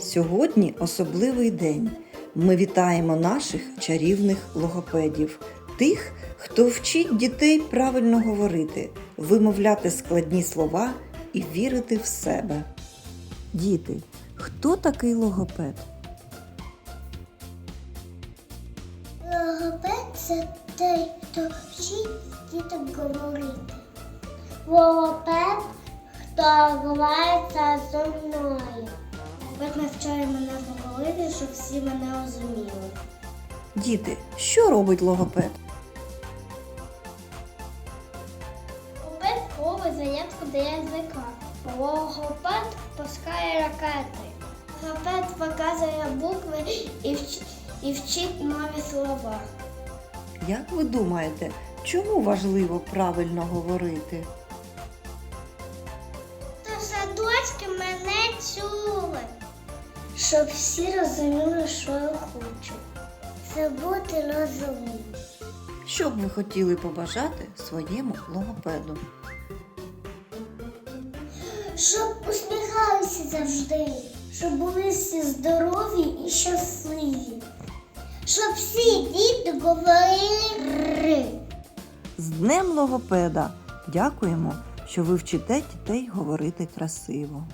Сьогодні особливий день. Ми вітаємо наших чарівних логопедів, тих, хто вчить дітей правильно говорити, вимовляти складні слова і вірити в себе. Діти, хто такий логопед? Логопед це той, хто вчить діток говорити. Логопед, хто грається зі говорити, щоб всі мене розуміли. Діти, що робить логопед? Логопед робить зарядку для язика. Логопед пускає ракети. Логопед показує букви і, вч... і вчить нові слова. Як ви думаєте, чому важливо правильно говорити? То садочки мене чули. Щоб всі розуміли, що я хочу. Це бути розумним. Що б ви хотіли побажати своєму логопеду? Щоб усміхалися завжди, щоб були всі здорові і щасливі. Щоб всі діти говорили ри. З Днем логопеда! Дякуємо, що ви вчите дітей говорити красиво.